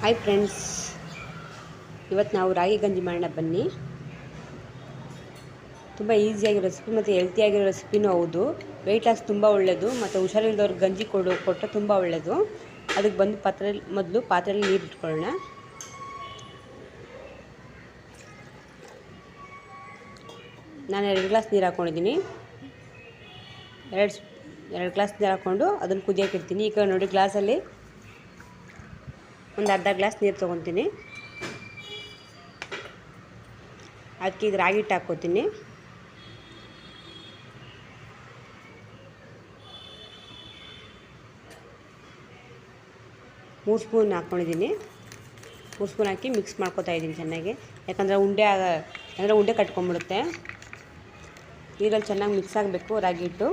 Hi friends ಇವತ್ತು ನಾವು ರಾಗಿ ಗಂಜಿ ಮಾಡೋಣ ಬನ್ನಿ. ತುಂಬ ಈಸಿಯಾಗಿರೋ ರೆಸಿಪಿ ಮತ್ತು ಹೆಲ್ತಿಯಾಗಿರೋ ರೆಸಿಪಿನೂ ಹೌದು. ವೆಯ್ಟ್ ಲಾಸ್ ತುಂಬ ಒಳ್ಳೆಯದು ಮತ್ತು ಹುಷಾರಿಲ್ದವ್ರಿಗೆ ಗಂಜಿ ಕೊಡು ಕೊಟ್ಟರೆ ತುಂಬ ಒಳ್ಳೆಯದು ಅದಕ್ಕೆ ಬಂದು ಪಾತ್ರೆ ಮೊದಲು ಪಾತ್ರೆಯಲ್ಲಿ ನೀರು ಇಟ್ಕೊಳ್ಳೋಣ. ನಾನು ಎರಡು ಗ್ಲಾಸ್ ನೀರು ಹಾಕ್ಕೊಂಡಿದ್ದೀನಿ ಎರಡು ಎರಡು ಗ್ಲಾಸ್ ನೀರು ಹಾಕ್ಕೊಂಡು ಅದನ್ನು ಕುದಿಯೋಕ್ಕಿರ್ತೀನಿ ಈಗ ನೋಡಿ ಗ್ಲಾಸಲ್ಲಿ ಒಂದು ಅರ್ಧ ಗ್ಲಾಸ್ ನೀರು ತೊಗೊತೀನಿ ಅದಕ್ಕೆ ಈಗ ರಾಗಿ ಹಿಟ್ಟು ಹಾಕ್ಕೋತೀನಿ. ಮೂರು ಸ್ಪೂನ್ ಹಾಕ್ಕೊಂಡಿದ್ದೀನಿ. ಮೂರು ಸ್ಪೂನ್ ಹಾಕಿ ಮಿಕ್ಸ್ ಮಾಡ್ಕೊತಾ ಇದ್ದೀನಿ ಚೆನ್ನಾಗಿ. ಯಾಕಂದರೆ ಉಂಡೆ ಆಗ ಅಂದರೆ ಉಂಡೆ ಕಟ್ಕೊಂಡ್ಬಿಡುತ್ತೆ. ನೀರಲ್ಲಿ ಚೆನ್ನಾಗಿ ಮಿಕ್ಸ್ ಆಗಬೇಕು ರಾಗಿ ಹಿಟ್ಟು.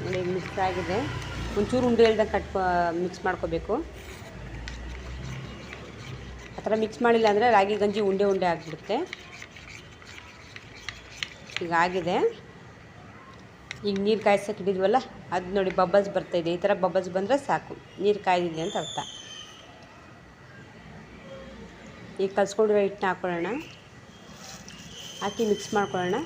ನೋಡಿ, ಮಿಕ್ಸ್ ಆಗಿದೆ. ಒಂಚೂರು ಉಂಡೆ ಇಲ್ದಂಗೆ ಕಟ್ ಮಿಕ್ಸ್ ಮಾಡ್ಕೋಬೇಕು. ಥರ ಮಿಕ್ಸ್ ಮಾಡಿಲ್ಲ ಅಂದರೆ ರಾಗಿ ಗಂಜಿ ಉಂಡೆ ಉಂಡೆ ಆಗಿಬಿಡುತ್ತೆ. ಈಗ ಆಗಿದೆ. ಈಗ ನೀರು ಕಾಯಿಸೋಕೆ ಇಟ್ಟಿದ್ವಲ್ಲ ಅದು ನೋಡಿ ಬಬಲ್ಸ್ ಬರ್ತಾಯಿದೆ ಈ ಥರ ಬಬಲ್ಸ್ ಬಂದರೆ ಸಾಕು. ನೀರು ಕಾಯ್ದಿದೆ ಅಂತ ಅರ್ಥ. ಈಗ ಕಲ್ಸ್ಕೊಂಡಿರೋ ಹಿಟ್ಟನ್ನ ಹಾಕ್ಕೊಳ್ಳೋಣ ಹಾಕಿ ಮಿಕ್ಸ್ ಮಾಡ್ಕೊಳ್ಳೋಣ.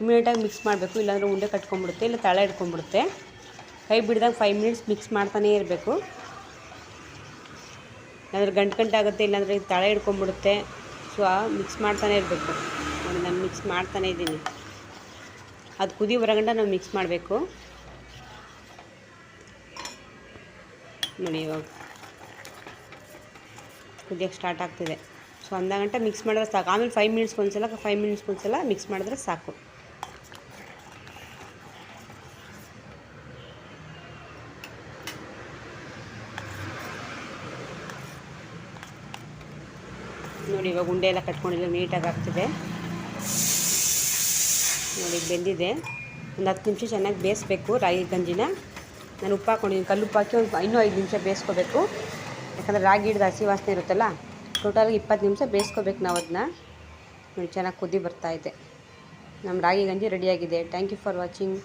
ಇಮಿಡಿಯೇಟಾಗಿ ಮಿಕ್ಸ್ ಮಾಡಬೇಕು. ಇಲ್ಲಾಂದರೆ ಉಂಡೆ ಕಟ್ಕೊಂಡ್ಬಿಡುತ್ತೆ, ಇಲ್ಲ ತಳ ಹಿಡ್ಕೊಂಡ್ಬಿಡುತ್ತೆ. ಕೈ ಬಿಡ್ದಾಗ ಫೈವ್ ಮಿನಿಟ್ಸ್ ಮಿಕ್ಸ್ ಮಾಡ್ತಾನೇ ಇರಬೇಕು. ಇಲ್ಲಾಂದ್ರೆ ಗಂಟು ಗಂಟಾಗುತ್ತೆ ಇಲ್ಲಾಂದರೆ ತಳ ಹಿಡ್ಕೊಂಬಿಡುತ್ತೆ ಸೊ ಮಿಕ್ಸ್ ಮಾಡ್ತಾನೆ ಇರಬೇಕು. ನೋಡಿ, ನಾನು ಮಿಕ್ಸ್ ಮಾಡ್ತಾನೇ ಇದ್ದೀನಿ. ಅದು ಕುದಿ ಬರಗಂಟ ನಾವು ಮಿಕ್ಸ್ ಮಾಡಬೇಕು. ನೋಡಿ, ಇವಾಗ ಕುದಿಯೋಕ್ಕೆ ಸ್ಟಾರ್ಟ್ ಆಗ್ತಿದೆ. ಸೊ ಅಂದ ಮಿಕ್ಸ್ ಮಾಡಿದ್ರೆ ಸಾಕು. ಆಮೇಲೆ ಫೈವ್ ಮಿನಿಟ್ಸ್ಗೆ ಒಂದ್ಸಲ ಫೈವ್ ಮಿನಿಟ್ಸ್ಗೆ ಒಂದ್ಸಲ ಮಿಕ್ಸ್ ಮಾಡಿದ್ರೆ ಸಾಕು. ನೋಡಿ, ಇವಾಗ ಉಂಡೆ ಎಲ್ಲ ಕಟ್ಕೊಂಡಿಲ್ಲ, ನೀಟಾಗಿ ಆಗ್ತಿದೆ. ನೋಡಿ ಬೆಂದಿದೆ. ಒಂದು ಹತ್ತು ನಿಮಿಷ ಚೆನ್ನಾಗಿ ಬೇಯಿಸ್ಬೇಕು ರಾಗಿ ಗಂಜಿನ. ನಾನು ಉಪ್ಪು ಹಾಕ್ಕೊಂಡಿದ್ದೀನಿ ಕಲ್ಲು ಉಪ್ಪು ಹಾಕಿ ಒಂದು ಇನ್ನೂ ಐದು ನಿಮಿಷ ಬೇಯಿಸ್ಕೋಬೇಕು. ಯಾಕಂದರೆ ರಾಗಿ ಹಿಡ್ದು ಹಸಿ ವಾಸನೆ ಇರುತ್ತಲ್ಲ ಟೋಟಲ್ಗೆ ಇಪ್ಪತ್ತು ನಿಮಿಷ ಬೇಯಿಸ್ಕೋಬೇಕು ನಾವು ಅದನ್ನ. ನೋಡಿ, ಚೆನ್ನಾಗಿ ಕುದಿ ಬರ್ತಾಯಿದೆ ನಮ್ಮ ರಾಗಿ ಗಂಜಿ ರೆಡಿಯಾಗಿದೆ ಥ್ಯಾಂಕ್ ಯು ಫಾರ್ ವಾಚಿಂಗ್